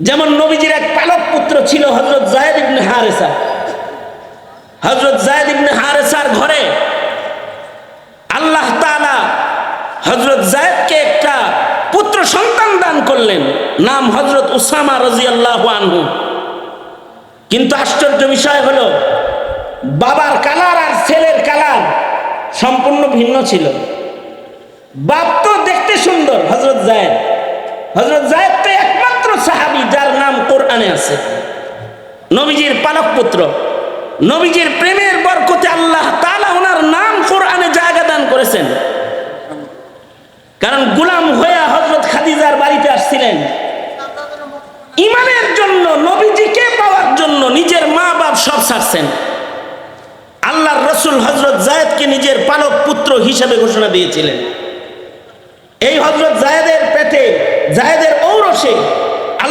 যেমন নবীজির এক পালক পুত্র ছিল হজরত জায়দ ইবনে হারেসা। হজরত জায়দ ইবনে হারেসার ঘরে আল্লাহ তাআলা হজরত জায়দকে একটা পুত্র সন্তান দান করলেন, নাম হজরত উসামা রাজি আল্লাহ আনহু। কিন্তু আশ্চর্য বিষয় হলো, বাবার কালার আর ছেলের কালার সম্পূর্ণ ভিন্ন ছিল। বাপ তো দেখতে সুন্দর হজরত জায়দ হজরত জায়দ তো সাহাবি যার নাম কোরআনে আছে। নবীজির পালক পুত্র নবীজির প্রেমের বরকতে আল্লাহ তাআলা ওনার নাম কোরআনে জায়গা দান করেছেন। কারণ গুলাম হয়ে হজরত খাদিজার বাড়িতে আসছিলেন। ইমানের জন্য, নবীজিকে পাওয়ার জন্য নিজের মা বাপ সব ছাড়ছেন। আল্লাহর রসুল হজরত জায়েদকে নিজের পালক পুত্র হিসেবে ঘোষণা দিয়েছিলেন। এই হজরত জায়েদের পেটে জায়েদের ঔরসে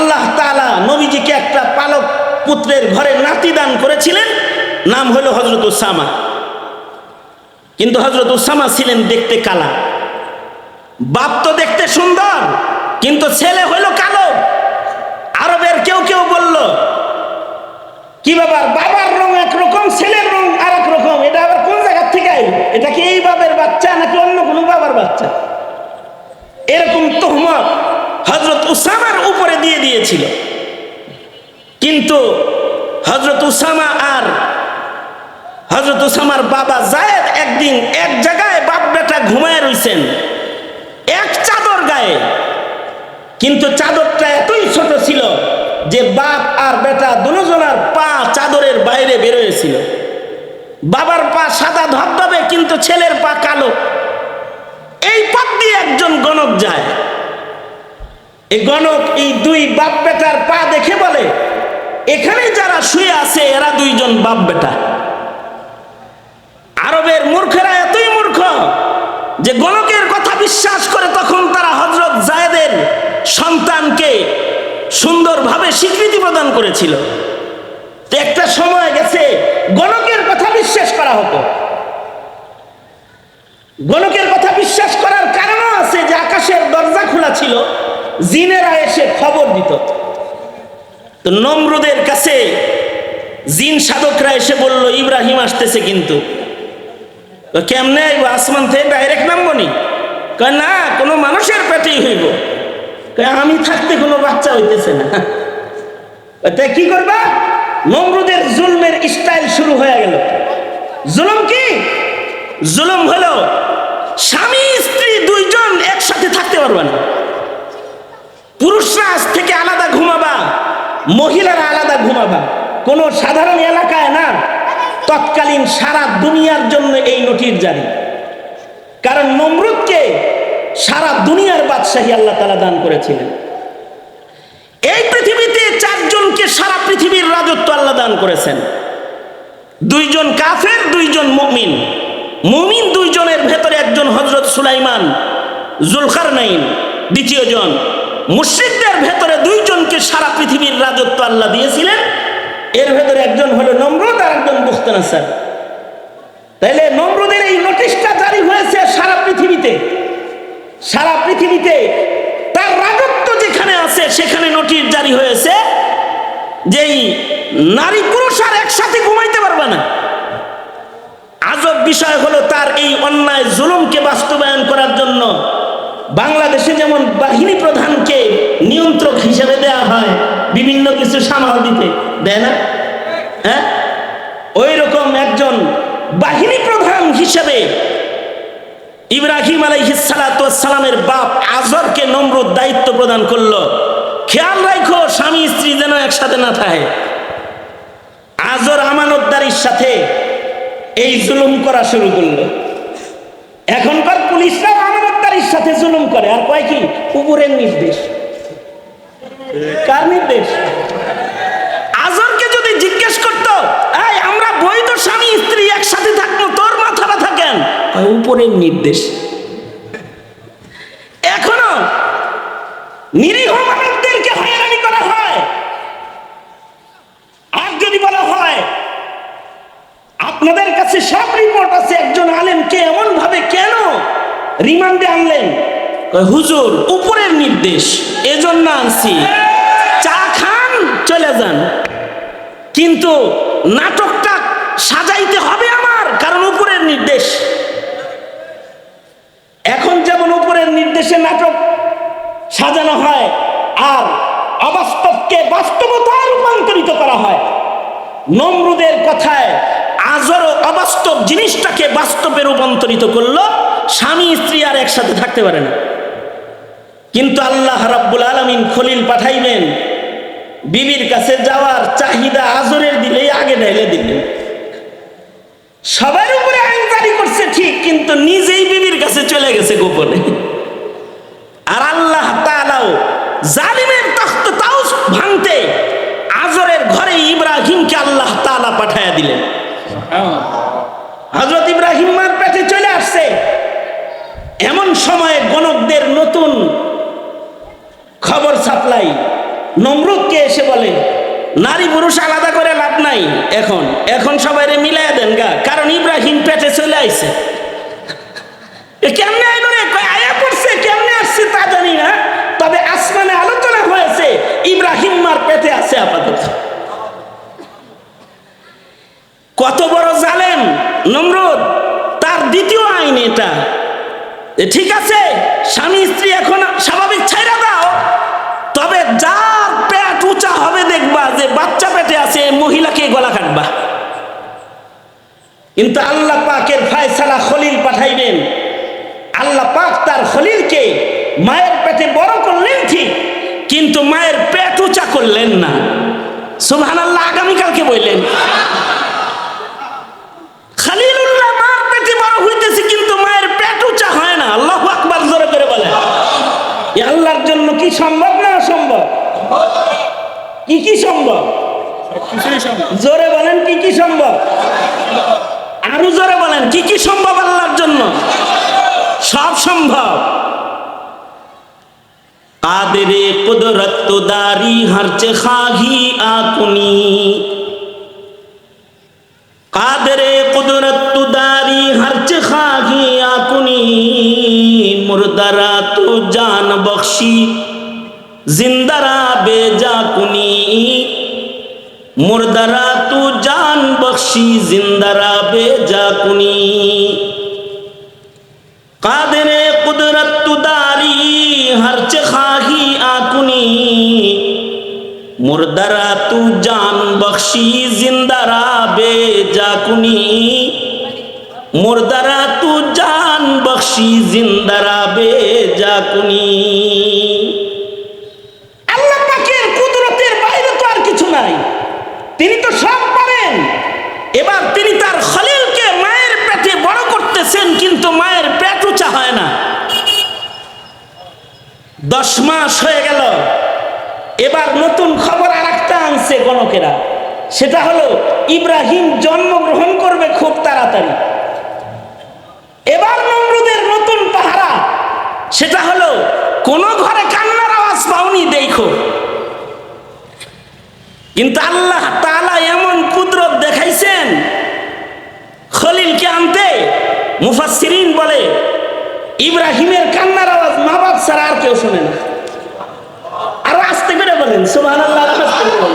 আল্লাহ তাআলা নবীজিকে একটা পালক পুত্রের ঘরে নাতি দান করেছিলেন। নাম হলো হজরত উসামা। কিন্তু হজরত উসামা ছিলেন দেখতে কালা। বাপ তো দেখতে সুন্দর, কিন্তু ছেলে হইল কালো। আরবের কেউ কেউ বলল, কি বাবার বাবার রং একরকম, ছেলের রং আর রকম। এটা আবার কোন জায়গার থেকে এটা কি এই বাবার বাচ্চা নাকি অন্য কোনো বাবার বাচ্চা এরকম তোহমত হজরত উসামার উপরে দিয়ে দিয়েছিল। কিন্তু হজরত উসামা আর হজরত উসামার বাবা জায়েদ একদিন এক জায়গায় বাপ বেটা ঘুমায় রইছেন, এক চাদর গায়ে। কিন্তু চাদরটা এতই ছোট ছিল যে বাপ আর বেটা দুজনার পা চাদরের বাইরে বেরোয়েছিল। বাবার পা সাদা ধবধবে, কিন্তু ছেলের পা কালো। এই পথ দিয়ে একজন গণক যায়। এই গণক এই দুই বাপ বেটার পা দেখে বলে, এখানে যারা শুয়ে আছে, এরা দুইজন বাপ বেটা। আরবের মূর্খেরা এতই মূর্খ যে গণকের কথা বিশ্বাস করে তখন তারা হজরত জায়েদের সন্তানকে সুন্দরভাবে স্বীকৃতি প্রদান করেছিল। একটা সময় গেছে, গণকের কথা বিশ্বাস করা হতো। গণকের কথা বিশ্বাস করার কারণও আছে যে আকাশের দরজা খোলা ছিল। জিনেরা এসে খবর দিত। তো নমরুদের কাছে জিন সাধকরা এসে বলল, ইব্রাহিম আসতেছে কিন্তু। কেমনে আইব? আসমান থেকে ডাইরেক্ট নামবনি কয়, না, কোনো মানুষের পেটেই হইব। আমি থাকতে কোনো বাচ্চা হইতেছে না। তা কি করবা? নমরুদের জুলমের স্টাইল শুরু হয়ে গেল। জুলুম কি? জুলুম হলো স্বামী, স্ত্রী দুইজন একসাথে থাকতে পারবে না। পুরুষরা আজ থেকে আলাদা ঘুমাবা, মহিলারা আলাদা ঘুমাবা। কোনো সাধারণ এলাকায় না, তৎকালীন সারা দুনিয়ার জন্য এই নোটিশ জারি। কারণ নমরুদকে সারা দুনিয়ার বাদশাহী আল্লাহ তালা দান করেছিলেন। এই পৃথিবীতে চারজনকে সারা পৃথিবীর রাজত্ব আল্লাহ দান করেছেন। দুইজন কাফের, দুইজন মুমিন। মুমিন দুইজনের ভেতরে একজন হজরত সুলাইমান জুলখার নাইন দ্বিতীয় জন মুশ্রিকদের ভেতরে দুইজনকে সারা পৃথিবীর রাজত্ব আল্লাহ দিয়েছিলেন। এর ভেতরে একজন হলো নমরুদ আর একজন বুখতানাসার তাইলে নম্রদের এই নোটিশটা জারি হয়েছে সারা পৃথিবীতে। সারা পৃথিবীতে তার রাজত্ব যেখানে আছে, সেখানে নোটিশ জারি হয়েছে যেই নারী পুরুষ আর একসাথে ঘুমাইতে পারবে না। আজব বিষয় হলো তার এই অন্যায় জুলুমকে বাস্তবায়ন করার জন্য বাংলাদেশে যেমন বাহিনী প্রধানকে নিয়ন্ত্রক হিসেবে দেয়া হয়। বিভিন্ন কিছু সামাল দিতে। দেয় না? হ্যাঁ? ওই রকম একজন বাহিনী প্রধান হিসেবে ইব্রাহিম আলাইহিসালামের বাপ আজরকে নম্রত দায়িত্ব প্রদান করল। খেয়াল রাখো স্বামী স্ত্রী যেন একসাথে না থাকে। আজর আমানতদারির সাথে এই জুলুম করা শুরু করল। এখনকার পুলিশরাও আমানতদারির সাথে জুলুম করে। আর কয় কি? উপরের নির্দেশ। কার নির্দেশ আজরকে যদি জিজ্ঞেস করতো এই আমরা বৈধ স্বামী স্ত্রী একসাথে থাকব তোর মাথা ব্যথা কেন উপরের নির্দেশ। এখনও নিরীহ মানুষদেরকে হয়রানি করা হয়। আর যদি বলা হয় আপনাদের কাছে সব রিপোর্ট আছে একজন আলেমকে এমন ভাবে কেন রিমান্ডে আনলেন? হুজুর, উপরের নির্দেশ, এজন্য আনছি। চা খান, চলে যান। কিন্তু নাটকটা সাজাইতে হবে আমার, কারণ উপরের নির্দেশ। এখন যেমন উপরের নির্দেশে নাটক সাজানো হয়, আর অবাস্তবকে বাস্তবতায় রূপান্তরিত করা হয়, নমরুদের কথায় আজরও অবাস্তব জিনিসটাকে বাস্তবে রূপান্তরিত করল, স্বামী স্ত্রী আর একসাথে থাকতে পারে না। কিন্তু আল্লাহ রাব্বুল আলমিন খলিল পাঠাইবেন। বিবির কাছে যাওয়ার চাহিদা আজরের দিলেই আগে ঢেলে দিলেন। সবার উপরে আইন জারি করছে ঠিক, কিন্তু নিজেই বিবির কাছে চলে গেছে গোপনে। আর আল্লাহ তাআলাও জালিমের তখ্ত তাও ভাঙতে আজরের ঘরে ইব্রাহিমকে আল্লাহ তাআলা পাঠায়া দিলেন। হজরত ইব্রাহিম মার পেটে চলে আসছে। এমন সময়ে গণকদের নতুন খবর সাপ্লাই। নমরুদকে এসে বলে, নারী পুরুষ আলাদা করে লাভ নাই, এখন এখন সবাই মিলাই দেন গা, কারণ ইব্রাহিম পেটে চলে আইছে। কেমনে আইলো রে? আয়া পড়ছে, কেমনে আসছে তা জানি না, তবে আসমানে আলোচনা হয়েছে, ইব্রাহিম মার পেটে আছে আপাতত। কত বড় জালেম নমরুদ, তার দ্বিতীয় আইন এটা। ঠিক আছে, স্বামী স্ত্রী এখন স্বাভাবিক ছাইরা দাও তবে যার পেট উঁচা হবে দেখবা যে বাচ্চা পেটে আছে এই মহিলাকে গলা কাটবা কিন্তু আল্লাহ পাকের ফায়সালা খলিল পাঠাইবেন আল্লাহ পাক তার খলিলকে মায়ের পেটে বড় করলেন ঠিক কিন্তু মায়ের পেট উঁচা করলেন না। সুবহান আল্লাহ আগামীকালকে বললেন। খালিলুল্লাহ মার পেটে বড় হইতেছে কিন্তু মায়ের পেট উঁচা হয় না। আল্লাহ আকবার জোরে করে বলে এ আল্লাহর জন্য কি সম্ভব না অসম্ভব? কি কি সম্ভব। জোরে বলেন কি কি সম্ভব? আরও জোরে বলেন, কি কি সম্ভব আল্লাহর জন্য? সব সম্ভব। কাদেরে কুদরত দারি হরচে খাহি আকুনি। কাদরে কুদরত দারি হরচ খাহি আকুনি। মুরদারা তু জান বখশি, জিন্দারা বেজা কুনি তু জান বখশি জিন্দারা বেজা কুনি কাদরে কুদরত তু দারি হরচ খাহি আকুনি। মুর্দারা তু জান বখশি জিন্দারা বেজাকুনি মুর্দারা তু জান বখশি জিন্দারা বেজাকুনি আল্লাহ পাকের কুদরতের বাইরে তো আর কিছু নাই তিনি তো সব পারেন এবার তিনি তার খলিলকে মায়ের পেটে বড় করতেছেন কিন্তু মায়ের পেট উঁচা হয় না দশ মাস হয়ে গেল। এবার নতুন খবর আর একটা আনছে গণকেরা। সেটা হলো, ইব্রাহিম জন্মগ্রহণ করবে খুব তাড়াতাড়ি। এবার নমরুদের নতুন পাহারা। সেটা হলো, কোন ঘরে কান্নার আওয়াজ পাওনি, দেখো। কিন্তু আল্লাহ তালা এমন কুদরত দেখাইছেন। খলিলকে আনতে মুফাসসিরিন বলে ইব্রাহিমের কান্নার আওয়াজ মা বাপ ছাড়া আর কেউ শোনে না। আরও আস্তে করে বলেন বলেন।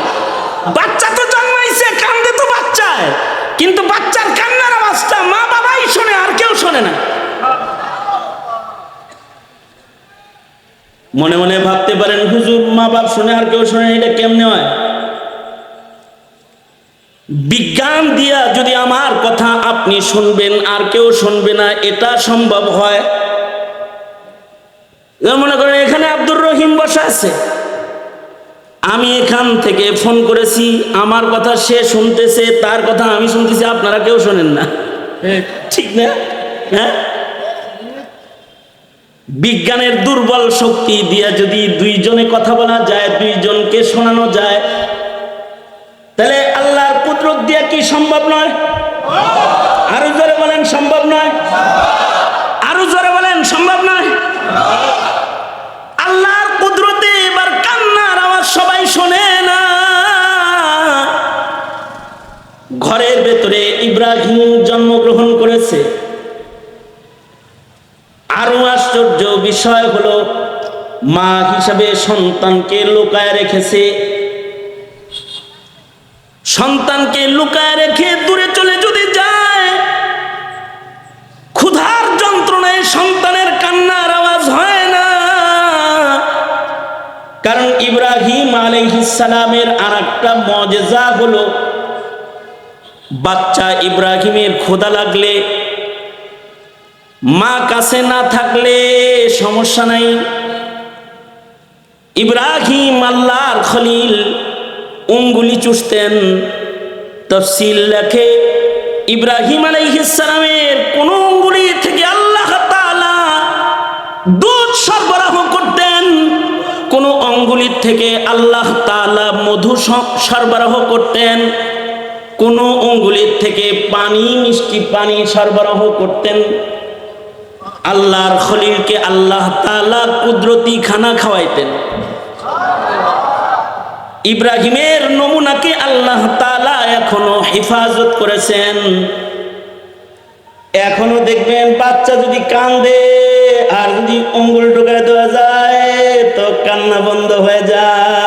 বাচ্চা তো জন্মাইছে, কান্দে তো বাচ্চায়। কিন্তু বাচ্চার কান্নার আওয়াজটা মা বাবাই শোনে, আর কেউ শোনে না। মনে মনে ভাবতে পারেন, হুজুর, মা বাপ শুনে, আর কেউ শোনে এটা কেমনে হয়? বিজ্ঞান দিয়া যদি আমার কথা আপনি শুনবেন, আর কেউ শুনবে না, এটা সম্ভব হয় মনে করেন এখানে আব্দুর রহিম বসা আছে। আমি এখান থেকে ফোন করেছি আমার কথা সে শুনতেছে তার কথা আমি শুনতেছি আপনারা কেউ শোনেন না। ঠিক না? হ্যাঁ? বিজ্ঞানের দুর্বল শক্তি দিয়া যদি দুইজনে কথা বলা যায় দুইজনকে শোনানো যায় তাহলে আল্লাহর কুদরত দিয়া কি সম্ভব নয়? আরও জোরে বলেন সম্ভব নয়? আরও জোরে বলেন সম্ভব নয়? জন্মগ্রহণ করেছে। আরও আশ্চর্য বিষয় হলো, মা হিসাবে সন্তানকে লুকায় রেখেছে। সন্তানকে লুকায় রেখে দূরে চলে যদি যায়, ক্ষুধার যন্ত্রণায় সন্তানের কান্নার আওয়াজ হয় না। কারণ ইব্রাহিম আলাইহিসালামের আর একটা মজেজা হলো বাচ্চা ইব্রাহিমের খোদা লাগলে, মা কাছে না থাকলে সমস্যা নাই। ইব্রাহিম আল্লাহর খলিল, উঙ্গুলি চুষতেন। তফসিল লেখে, ইব্রাহিম আলাইহিসালামের কোন উঙ্গুলি থেকে আল্লাহ দুধ সরবরাহ করতেন। কোন অঙ্গুলির থেকে আল্লাহ তাআলা মধু সরবরাহ করতেন। কোন অঙ্গুলির থেকে পানি, মিষ্টি পানি সরবরাহ করতেন। আল্লাহর খলিলকে আল্লাহ তাআলা কুদরতি খানা খাওয়াইতেন। ইব্রাহিমের নমুনাকে আল্লাহ তালা এখনও হেফাজত করেছেন। এখনও দেখবেন বাচ্চা যদি কান্দে, আর যদি অঙ্গুল ঢোকায় দেওয়া যায়, তো কান্না বন্ধ হয়ে যায়।